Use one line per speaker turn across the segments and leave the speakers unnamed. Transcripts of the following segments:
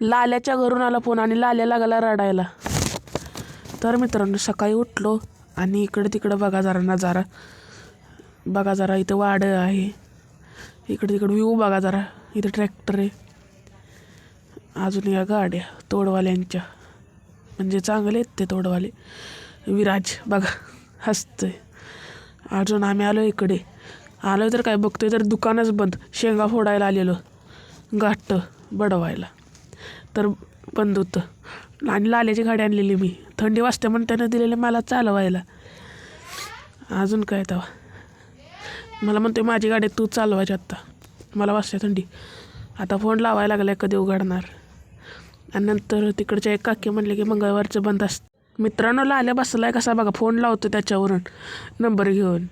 लाल्याच्या घरून आला फोन आणि लाल्या लागला रडायला. तर मित्रांनो सकाळी उठलो आणि इकडे तिकडं बघा जरा नजारा. बघा जरा इथं वाड आहे. इकडे तिकडे व्ह्यू बघा जरा. इथं ट्रॅक्टर आहे. अजून या गाड्या तोडवाल्यांच्या. म्हणजे चांगले आहेत ते तोडवाले. विराज बघा हसतंय. अजून आम्ही आलो इकडे. आलो तर काय बघतोय तर दुकानच बंद. शेंगा फोडायला आलेलो. गाठ बडवायला. तर बंद होतं. आणि लाल्याची गाडी आणलेली मी. थंडी वाजते म्हणून त्यानं दिलेले मला चालवायला. अजून काय तेव्हा मला म्हणतोय माझी गाडी तू चालवायची आत्ता. मला वाजते थंडी. आता फोन लावायला लागलाय कधी उघडणार. आणि नंतर तिकडच्या एक काकी म्हणले की मंगळवारचं बंद असतं. मित्रांनो लाल्या बसलाय कसा बघा फोन लावतो त्याच्यावरून. नंबर घेऊन.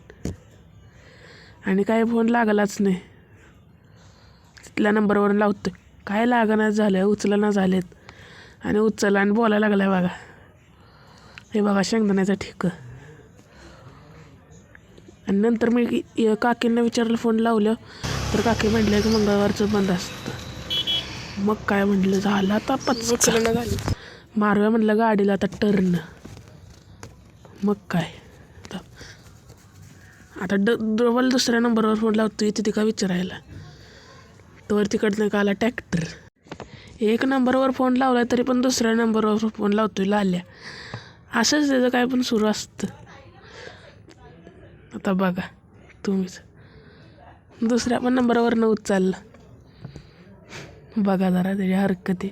आणि काय फोन लागलाच नाही. तिथल्या नंबरवरून लावतो काय लागणार झालं उचलना झालेत. आणि उचलला आणि बोलायला लागलाय बघा. हे बघा शेंगदाण्याचं ठिक. आणि नंतर मी काकींना विचारलं फोन लावलं. तर काकी म्हटलं की मंगळवारचं बंद असतं. मग काय म्हटलं झालं आता पचका.
झाली.
मारूया म्हटलं गाडीला आता टर्न मग काय? आता आता ड डबल दुसऱ्या नंबरवर फोन लावतो तिथे का विचारायला? तर तिकडनं का आला ट्रॅक्टर. एक नंबरवर फोन लावला तरी पण दुसऱ्या नंबरवर फोन लावतोय लाल्या. असंच त्याचं काय पण सुरू असतं. आता बघा तुम्हीच. दुसऱ्या पण नंबरवर न उचलला. बघा जरा त्याची हरकती.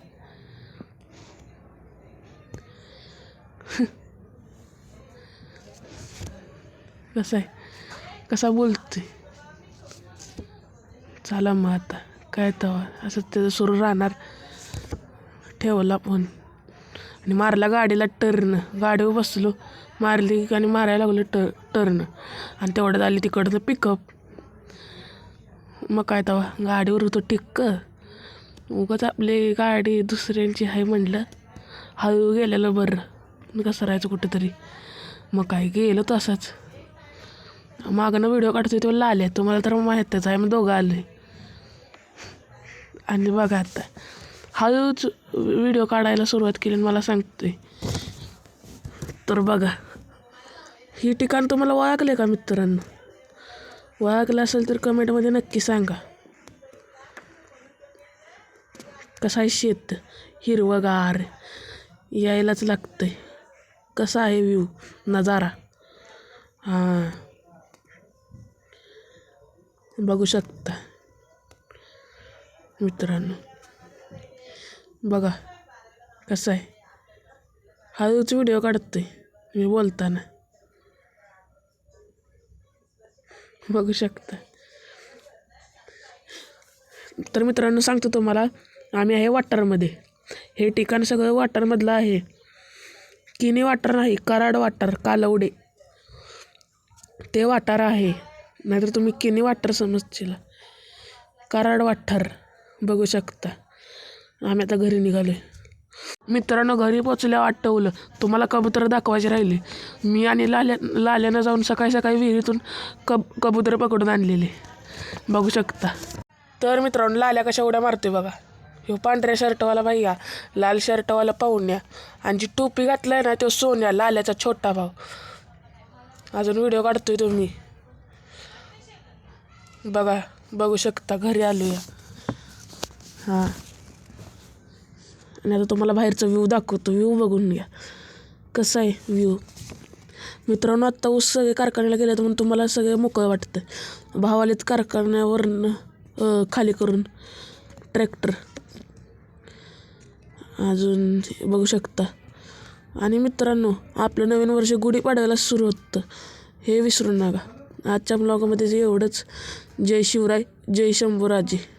कसं आहे कसा बोलतोय? चला मग आता. काय तवा असं त्याचं सुरू राहणार. ठेवला फोन. आणि मारला गाडीला टर्न गाडीवर बसलो. मारली आणि मारायला लागलो ट टर्न आणि तेवढ्यात आली तिकडचं पिकअप मग काय तवा गाडीवर होतो टिक्क. उगाच आपली गाडी दुसऱ्यांची आहे म्हणलं. हळू गेलेलं बरं. कसं राहायचं कुठंतरी. मग काय गेलं तसंच. मागं व्हिडिओ काढतोय तो लाले तुम्हाला तर माहीतच आहे मग दोघं आले आणि बघा आता. हळूच व्हिडिओ काढायला सुरुवात केली आणि मला सांगतोय. तर बघा. ही ठिकाण तुम्हाला ओळखले का मित्रांनो? ओळखलं असेल तर कमेंटमध्ये नक्की सांगा. कसं आहे शेत? हिरवगार. यायलाच लागतंय. कसा आहे व्ह्यू? नजारा. हां. बघू शकता. मित्रांनो. बघा कसं आहे. हळूच व्हिडिओ काढतोय मी बोलताना. बघू शकता. तर मित्रांनो सांगतो तुम्हाला आम्ही आहे वाटरमध्ये. हे ठिकाण सगळं वाटरमधलं आहे. किनी वाटर नाही कराड वाटर कालवडे. ते वाटार आहे. नाहीतर तुम्ही किनी वाटर समजशील. कराड वाठार बघू शकता. आम्ही आता घरी निघालो मित्रांनो घरी पोचल्या वाटवलं तुम्हाला कबुतर दाखवायचे राहिले. मी आणि लाल्या लाल्यानं जाऊन सकाळी सकाळी विहिरीतून कब कबुतर पकडून आणलेले. बघू शकता. तर मित्रांनो लाल्या कशा उड्या मारते बघा. ह्यो पांढऱ्या शर्टवाला भैया लाल शर्टवाला पाहुण्या आणि जी टोपी घातलाय ना तो सोन्या लाल्याचा छोटा भाऊ. अजून व्हिडिओ काढतोय तुम्ही. बघा बघू शकता घरी आलो या हां. आणि आता तुम्हाला बाहेरचा व्ह्यू दाखवतो. व्ह्यू बघून घ्या. कसा आहे व्ह्यू मित्रांनो आत्ता ऊस सगळे कारखान्याला गेले तर म्हणून तुम्हाला सगळे मोकळं वाटतं भावालेत कारखान्यावरनं खाली करून ट्रॅक्टर अजून हे बघू शकता. आणि मित्रांनो आपलं नवीन वर्ष गुढीपाडव्याला सुरू होतं. हे विसरू नका. आजच्या ब्लॉगमध्ये जे एवढंच. जय शिवराय जय शंभूराजे.